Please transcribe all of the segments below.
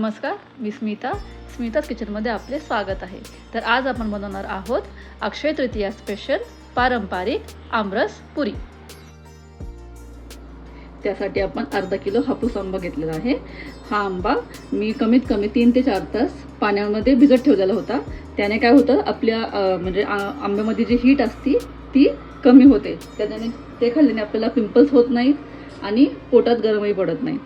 नमस्कार मी स्मिता. स्मिताज किचनमध्ये आपले स्वागत आहे. तर आज आपण बनवणार आहोत अक्षय तृतीया स्पेशल पारंपरिक आमरस पुरी. त्यासाठी आपण अर्धा किलो हापूस आंबा घेतलेला आहे. हा आंबा मी कमीत कमी तीन ते चार तास पाण्यामध्ये भिजत ठेवलेला होता. त्याने काय होतं आपल्या म्हणजे आंब्यामध्ये जी हीट असती ती कमी होते. त्याच्याने ते खाल्ल्याने आपल्याला पिंपल्स होत नाहीत आणि पोटात गरमही पडत नाही.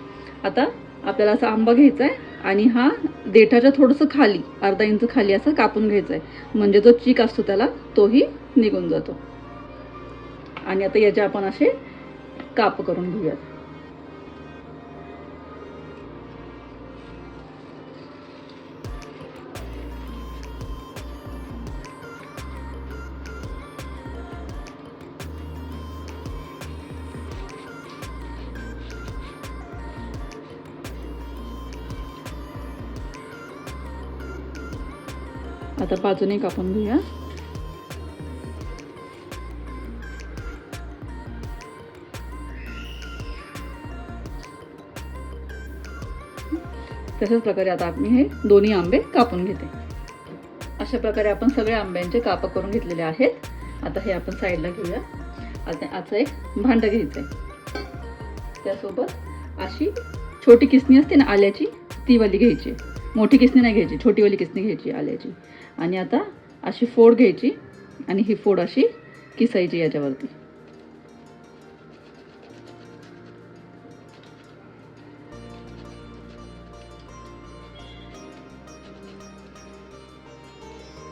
आता आपल्याला असा आंबा घ्यायचा आहे आणि हा देठाच्या थोडंसं खाली अर्धा इंच खाली असं कापून घ्यायचं आहे म्हणजे जो चीक असतो त्याला तोही निघून जातो. आणि आता याचे आपण असे काप करून घेऊयात. आता बाजूने कापून घेऊया. तशाच प्रकारे आता मी हे दोन्ही आंबे कापून घेते. अशा प्रकारे आपण सगळ्या आंब्यांचे काप करून घेतलेले आहेत. आता हे आपण साईडला घेऊया. आता आता एक भांडं घ्यायचं आहे त्यासोबत अशी छोटी किसणी असते ना आल्याची ती वाली घ्यायची. मोठी किसणी नाही घ्यायची छोटीवाली किसणी घ्यायची आल्याची. आणि आता अशी फोड घ्यायची आणि ही फोड अशी किसायची याच्यावरती.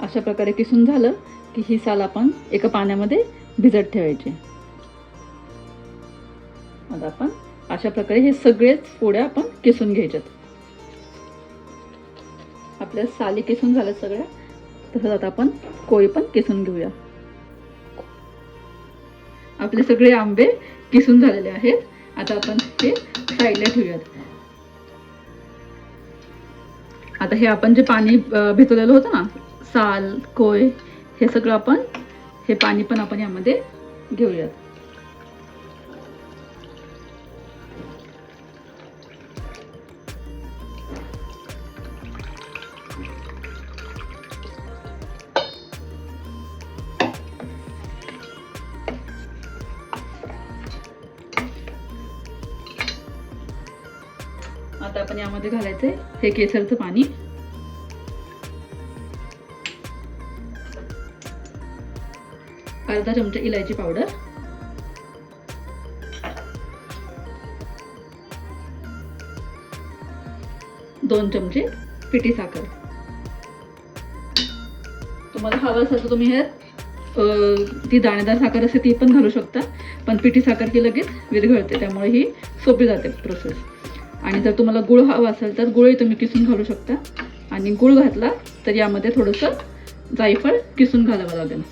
अशा प्रकारे किसून झालं की ही साल आपण एका पाण्यामध्ये भिजत ठेवायची. आता आपण अशा प्रकारे हे सगळेच फोड्या आपण किसून घ्यायच्यात. आपल्या साली किसून झाल्या सगळ्या तसंच आता आपण कोळी पण किसून घेऊया. आपले सगळे आंबे किसून झालेले आहेत. आता आपण हे साईडला ठेवूयात. आता हे आपण जे पाणी भिजवलेलं होतं ना साल कोय हे सगळं आपण हे पाणी पण आपण यामध्ये घेऊयात. आता आपण यामध्ये घालायचं हे केसरचं पाणी. अर्धा चमचा इलायची पावडर. दोन चमचे पिठी साखर. तुम्हाला हवं असेल तर तुम्ही ह्यात ती दाणेदार साखर असते ती पण घालू शकता. पण पिठी साखर ही लगेच विरघळते त्यामुळे ही सोपी जाते प्रोसेस आणि जर तुम्हाला गुळ हवा असेल तर गुळही तुम्ही किसून घालू शकता. आणि गुळ घातला तर यामध्ये थोडंसं जायफळ किसून घालावं लागेल.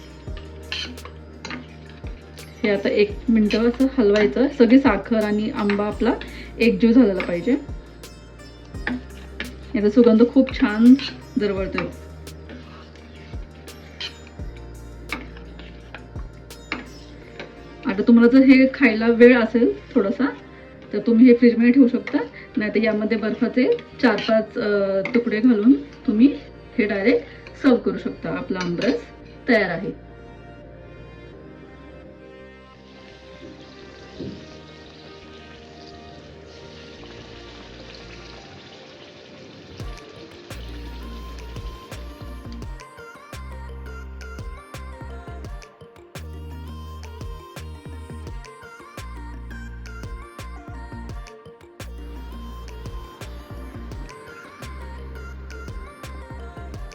हे आता एक मिनटं असं हलवायचं. सगळी साखर आणि आंबा आपला एकजीव झालेला पाहिजे. याचा सुगंध खूप छान दरवळतोय. आता तुम्हाला जर हे खायला वेळ असेल थोडासा तर तुम्ही हे फ्रीजमध्ये ठेवू शकता. नाही तर यामध्ये बर्फाचे चार पाच तुकडे घालून तुम्ही हे डायरेक्ट सर्व करू शकता. आपला आमरस तयार आहे.